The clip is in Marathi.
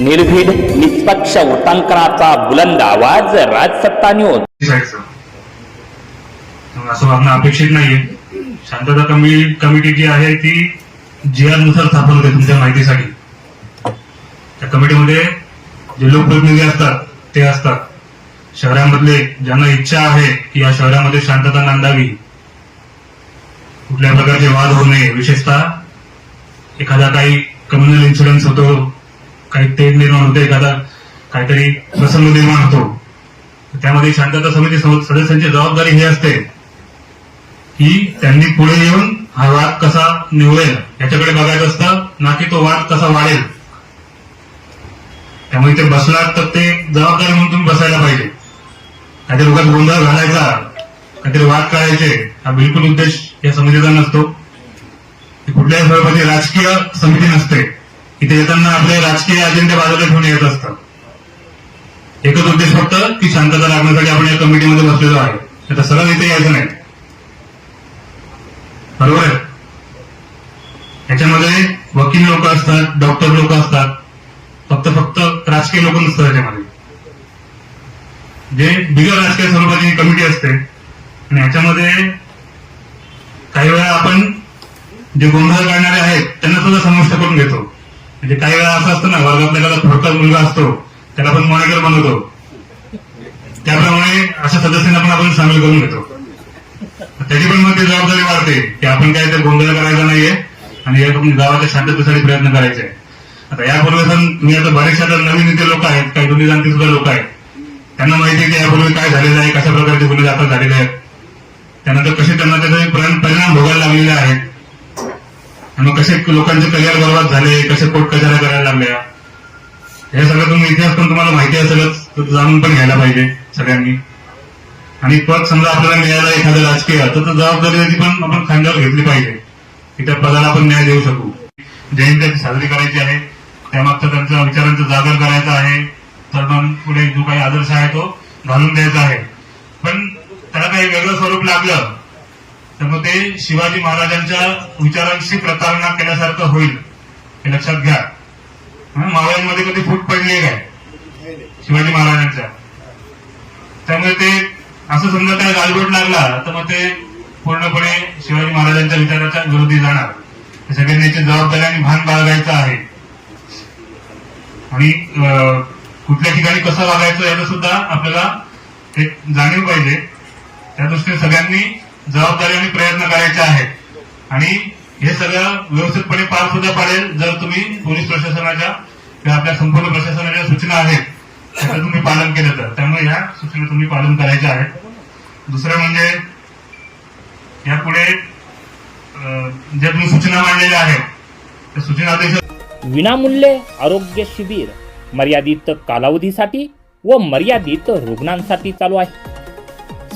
निर्भीड निष्पक्ष वृत्तांकनाचा बुलंद आवाज राजसत्ता न्यूज असं वागणं अपेक्षित नाहीये. शांतता कमी कमिटी जी आहे ती जी आरनुसार स्थापन होते तुमच्या माहितीसाठी. त्या कमिटीमध्ये जे लोकप्रतिनिधी असतात ते असतात. शहरामधले ज्यांना इच्छा आहे की या शहरामध्ये शांतता नांदावी कुठल्या प्रकारचे वाद होऊ नये. विशेषतः एखादा काही कम्युनल इन्शुरन्स होतो काही तेढ निर्माण होते एखादा काहीतरी प्रसंग निर्माण होतो. त्यामध्ये शांतता समिती सदस्यांची जबाबदारी ही असते की त्यांनी पुढे येऊन हा वाद कसा निवडेल याच्याकडे बघायचं असतं ना की तो वाद कसा वाढेल. त्यामुळे ते बसणार तर ते जबाबदारी म्हणून तुम्ही बसायला पाहिजे. काहीतरी लोकांत गोंधळ घालायचा काहीतरी वाद काढायचे हा बिलकुल उद्देश या समितीचा नसतो. कुठल्याही स्वरूपाची राजकीय समिती नसते. इथे येताना आपले राजकीय अजेंडे बाजूला घेऊन येत असतात. एकच उद्देश फक्त की शांतता राखण्यासाठी आपण या कमिटीमध्ये बसलेलो आहे. आता सरळ इथे यायचं नाही. बरोबर आहे? याच्यामध्ये वकील लोक असतात डॉक्टर लोक असतात. फक्त फक्त राजकीय लोक नसतात याच्यामध्ये. जे बिगर राजकीय स्वरूपाची कमिटी असते. आणि याच्यामध्ये काही वेळा आपण जे गोंधळ करणारे आहेत त्यांना सुद्धा समाविष्ट करून घेतो. म्हणजे काही वेळा असं असतं ना वर्गातला एखादा थोडका मुलगा असतो त्याला आपण मॉनिटर बनवतो त्याप्रमाणे अशा सदस्यांना पण आपण सामील करून घेतो. त्याची पण मग ती जबाबदारी वाढते की आपण काय तर गोंधळ करायचा नाहीये आणि या गावाच्या शांततेसाठी प्रयत्न करायचे. आहे. आता यापूर्वी पण तुम्ही आता बरेचशा आता नवीन इथे लोक आहेत काही दोन्ही जाणते सुद्धा लोक आहेत. त्यांना माहिती आहे की यापूर्वी काय झालेलं आहे कशा प्रकारचे गुन्हे दाखल झालेले आहेत. त्यानंतर कसे त्यांना त्याचे परिणाम भोगायला लागलेले आहेत. आणि मग कसे लोकांचे करिअर बर्बाद झाले कसे कोर्ट कशाला करायला लागल्या? हे सगळं तुम्ही इतिहास पण तुम्हाला माहिती असेलच तर जाणून पण घ्यायला पाहिजे सगळ्यांनी. आणि पद समजा आपल्याला मिळाला एखादं राजकीय तर जबाबदारी पण आपण खांद्यावर घेतली पाहिजे. की त्या पदाला आपण न्याय देऊ शकू. जयंती साजरी करायची आहे. त्यामागचा त्यांच्या विचारांचा जागर करायचा आहे. तरुण पुढे जो काही आदर्श आहे तो घालून द्यायचा आहे. पण त्याला काही वेगळं स्वरूप लागलं तर मग ते शिवाजी महाराजांच्या विचारांशी प्रतारणा केल्यासारखं होईल हे लक्षात घ्या. मावळ्यांमध्ये कधी फूट पडली काय? शिवाजी महाराजांच्या. त्यामुळे ते असं समजा काय गालबोट लागला तर मग ते पूर्णपणे शिवाजी महाराजांच्या विचाराच्या विरोधी जाणार. सगळ्यांनी याची जबाबदारी आणि भान बाळगायचं आहे. आणि अं, कुठल्या ठिकाणी कसं वागायचं याचं सुद्धा आपल्याला एक जाणीव पाहिजे. त्या दृष्टीने सगळ्यांनी जबाबदारी आणि प्रयत्न करायचे आहेत. आणि हे सगळं व्यवस्थितपणे पार सुद्धा पाडेल जर तुम्ही पोलीस प्रशासनाच्या किंवा आपल्या संपूर्ण प्रशासनाच्या सूचना आहेत त्याचं तुम्ही पालन केलं तर. त्यामुळे ह्या सूचना तुम्ही पालन करायच्या आहेत. दुसरं म्हणजे यापुढे ज्या तुम्ही सूचना मांडलेल्या आहेत त्या सूचना विनामूल्य आरोग्य शिबिर मर्यादित कालावधीसाठी व मर्यादित रुग्णांसाठी चालू आहे.